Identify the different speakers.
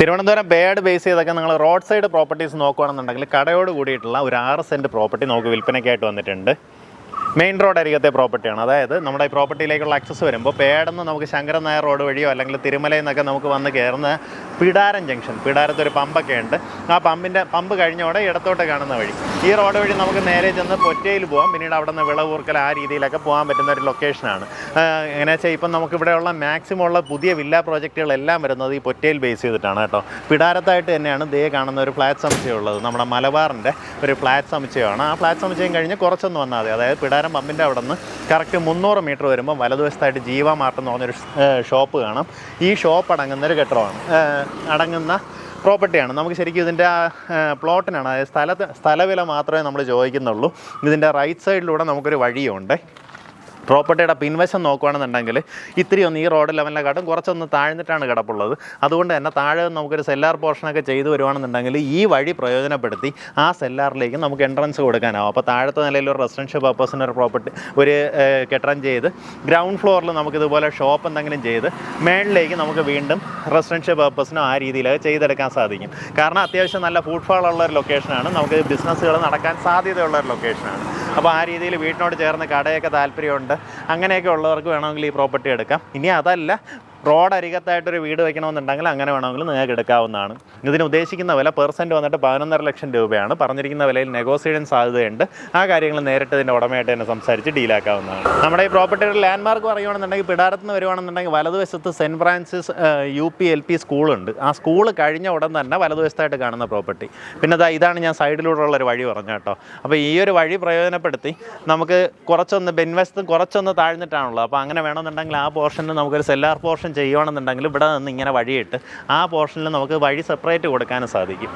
Speaker 1: Thiruvananthapuram bird base ചെയ്തൊക്കെ നിങ്ങൾ road side properties നോക്കുകയാണെന്നുണ്ടെങ്കിൽ കടയോട് കൂടിയിട്ടുള്ള ഒരു ആറ് സെന്റ് പ്രോപ്പർട്ടി നമുക്ക് വിൽപ്പനയ്ക്കായിട്ട് വന്നിട്ടുണ്ട്. മെയിൻ റോഡ് അരികത്തെ പ്രോപ്പർട്ടിയാണ്. അതായത് നമ്മുടെ ഈ പ്രോപ്പർട്ടിയിലേക്കുള്ള ആക്സസ് വരുമ്പോൾ പേടന്ന് നമുക്ക് ശങ്കരൻ നായർ റോഡ് വഴിയോ അല്ലെങ്കിൽ തിരുമലയിൽ നിന്നൊക്കെ നമുക്ക് വന്ന് കയറുന്ന പിടാരൻ ജംഗ്ഷൻ പിടാരത്ത് ഒരു പമ്പൊക്കെ ഉണ്ട്. ആ പമ്പിന്റെ പമ്പ് കഴിഞ്ഞോടെ ഇടത്തോട്ട് കാണുന്ന വഴി. ഈ റോഡ് വഴി നമുക്ക് നേരെ ചെന്ന് പൊറ്റയിൽ പോകാം പിന്നീട് അവിടെ നിന്ന് വിളവൂർക്കൽ ആ രീതിയിലൊക്കെ പോകാൻ പറ്റുന്ന ഒരു ലൊക്കേഷനാണ് എങ്ങനെ വെച്ചാൽ ഇപ്പം നമുക്ക് ഇവിടെയുള്ള മാക്സിമം ഉള്ള പുതിയ വില്ല പ്രോജക്റ്റുകളെല്ലാം വരുന്നത് ഈ പൊറ്റയിൽ ബേസ് ചെയ്തിട്ടാണ് കേട്ടോ. പിടാരത്തായിട്ട് തന്നെയാണ് ദേ കാണുന്ന ഒരു ഫ്ലാറ്റ് സമുച്ചയം ഉള്ളത്. നമ്മുടെ മലബാറിന്റെ ഒരു ഫ്ലാറ്റ് സമുച്ചയമാണ്. ആ ഫ്ലാറ്റ് സമുച്ചയം കഴിഞ്ഞ് കുറച്ചൊന്ന് വന്നാൽ മതി. അതായത് പിടാരം പമ്പിന്റെ അവിടെ നിന്ന് കറക്റ്റ് മുന്നൂറ് മീറ്റർ വരുമ്പോൾ വലതുവശത്തായിട്ട് ജീവ മാർട്ട് എന്ന് പറഞ്ഞൊരു ഷോപ്പ് കാണാം. ഈ ഷോപ്പ് അടങ്ങുന്ന ഒരു കെട്ടിടമാണ് അടങ്ങുന്ന പ്രോപ്പർട്ടിയാണ് നമുക്ക് ശരിക്കും ഇതിന്റെ പ്ലോട്ടിനാണ് അതായത് സ്ഥലത്ത് സ്ഥലവില മാത്രമേ നമ്മൾ ചോദിക്കുന്നുള്ളൂ. ഇതിന്റെ റൈറ്റ് സൈഡിലൂടെ നമുക്കൊരു വഴിയുണ്ട്. പ്രോപ്പർട്ടിയുടെ പിൻവശം നോക്കുകയാണെന്നുണ്ടെങ്കിൽ ഇത്തിരി ഒന്ന് ഈ റോഡ് ലെവലിനെക്കാട്ടും കുറച്ചൊന്ന് താഴ്ന്നിട്ടാണ് കിടപ്പുള്ളത്. അതുകൊണ്ട് തന്നെ താഴെ നമുക്കൊരു സെല്ലാർ പോർഷനൊക്കെ ചെയ്തു വരുവാണെന്നുണ്ടെങ്കിൽ ഈ വഴി പ്രയോജനപ്പെടുത്തി ആ സെല്ലാറിലേക്ക് നമുക്ക് എൻട്രൻസ് കൊടുക്കാനാവും. അപ്പോൾ താഴത്തെ നിലയിൽ ഒരു റെസിഡൻഷ്യൽ പർപ്പസിന് ഒരു പ്രോപ്പർട്ടി ഒരു ഏഹ്, കെട്ടിടം ചെയ്ത് ഗ്രൗണ്ട് ഫ്ലോറിൽ നമുക്കിതുപോലെ ഷോപ്പ് എന്തെങ്കിലും ചെയ്ത് മേളിലേക്ക് നമുക്ക് വീണ്ടും റെസിഡൻഷ്യൽ പർപ്പസിനും ആ രീതിയിൽ ചെയ്തെടുക്കാൻ സാധിക്കും. കാരണം അത്യാവശ്യം നല്ല ഫുട്ഫാൾ ഉള്ള ഒരു ലൊക്കേഷനാണ് നമുക്ക് ബിസിനസ്സുകൾ നടക്കാൻ സാധ്യതയുള്ള ഒരു ലൊക്കേഷനാണ് അപ്പോൾ ആ രീതിയിൽ വീട്ടിനോട് ചേർന്ന് കടയൊക്കെ താല്പര്യമുണ്ട്. അങ്ങനെയൊക്കെ ഉള്ളവർക്ക് വേണമെങ്കിൽ ഈ പ്രോപ്പർട്ടി എടുക്കാം. ഇനി അതല്ല റോഡ് അരികത്തായിട്ടൊരു വീട് വെക്കണമെന്നുണ്ടെങ്കിൽ അങ്ങനെ വേണമെങ്കിൽ നിങ്ങൾക്ക് എടുക്കാവുന്നതാണ്. ഇതിന് ഉദ്ദേശിക്കുന്ന വില പെർസെന്റ് വന്നിട്ട് പതിനൊന്നര ലക്ഷം രൂപയാണ്. പറഞ്ഞിരിക്കുന്ന വിലയിൽ നെഗോസിയേഷൻ സാധ്യതയുണ്ട്. ആ കാര്യങ്ങൾ നേരിട്ട് ഇതിന്റെ ഉടമയായിട്ട് തന്നെ സംസാരിച്ച് ഡീലാക്കാവുന്നതാണ് നമ്മുടെ ഈ പ്രോപ്പർട്ടിയുടെ ലാൻഡ് മാർക്ക് പറയുകയാണെന്നുണ്ടെങ്കിൽ പിടാരത്ത് നിന്ന് വരുവാണെന്നുണ്ടെങ്കിൽ വലതുവശത്ത് Saint Francis U P L P സ്കൂളുണ്ട്. ആ സ്കൂൾ കഴിഞ്ഞ ഉടൻ തന്നെ വലതുവശത്തായിട്ട് കാണുന്ന പ്രോപ്പർട്ടി പിന്നെ ദാ ഇതാണ് ഞാൻ സൈഡിലൂടെയുള്ള ഒരു വഴി പറഞ്ഞു കേട്ടോ. അപ്പോൾ ഈ ഒരു വഴി പ്രയോജനപ്പെടുത്തി നമുക്ക് കുറച്ചൊന്ന് ബെൻവശത്തും കുറച്ചൊന്ന് താഴ്ന്നിട്ടാണുള്ളത്. അപ്പോൾ അങ്ങനെ വേണമെന്നുണ്ടെങ്കിൽ ആ പോർഷനിൽ നമുക്കൊരു സെല്ലാർ പോർഷൻ ചെയ്യുകയാണെന്നുണ്ടെങ്കിൽ ഇവിടെ നിന്ന് ഇങ്ങനെ വഴിയിട്ട് ആ പോർഷനിൽ നമുക്ക് വഴി സെപ്പറേറ്റ് കൊടുക്കാനും സാധിക്കും.